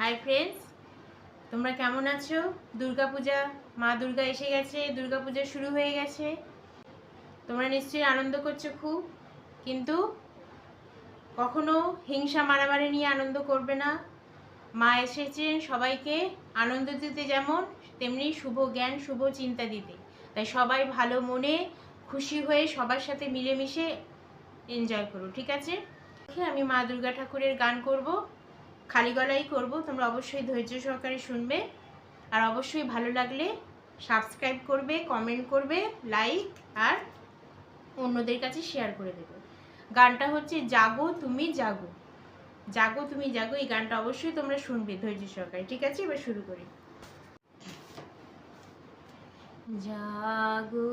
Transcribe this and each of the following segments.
Hi friends তোমরা কেমন আছো? দুর্গাপূজা মা দুর্গা এসে গেছে দুর্গাপূজা শুরু হয়ে গেছে। তোমরা নিশ্চয়ই আনন্দ করছ খুব, কিন্তু কখনো হিংসা মারামারি নিয়ে আনন্দ করবে না। মা এসেছেন সবাইকে আনন্দ দিতে যেমন, তেমনি শুভ জ্ঞান, শুভ চিন্তা দিতে। তাই সবাই ভালো মনে, খুশি হয়ে সবার সাথে মিলেমিশে এনজয় করো, ঠিক আছে? আমি মা দুর্গা ঠাকুরের গান করব। খালি গলাই করব, তোমরা অবশ্যই ধৈর্য সহকারে শুনবে। আর অবশ্যই ভালো লাগলে সাবস্ক্রাইব করবে কমেন্ট করবে লাইক আর অন্যদের কাছে শেয়ার করে দেবে। গানটা হচ্ছে জাগো তুমি জাগো। জাগো তুমি জাগো, এই গানটা অবশ্যই তোমরা শুনবে ধৈর্য সহকারে, ঠিক আছে? এবার শুরু করি। জাগো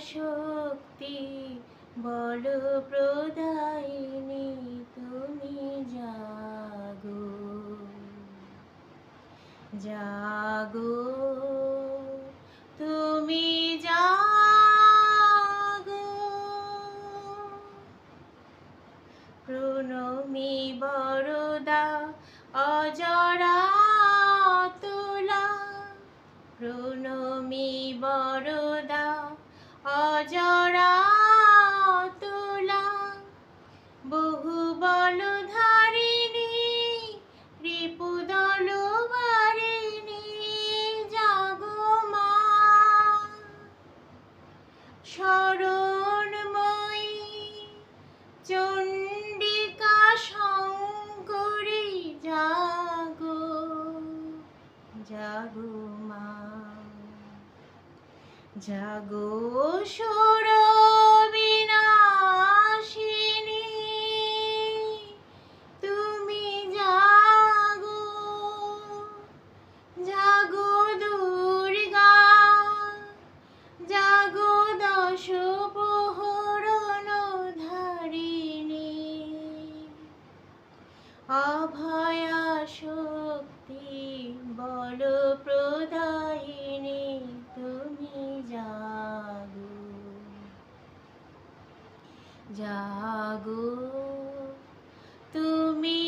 শক্তি বল প্রদায়িনী তুমি জাগো। জাগো তুমি জাগো। প্রণমী বরদা অজরা তোলা। প্রণমী বরদা শরণময়ী চণ্ডিকা জাগো মা জাগো সুরবিনাশিনী দশ প্রহরণ ধারিণী অভয়া শক্তি বল প্রদায়িনী তুমি জাগো। জাগো তুমি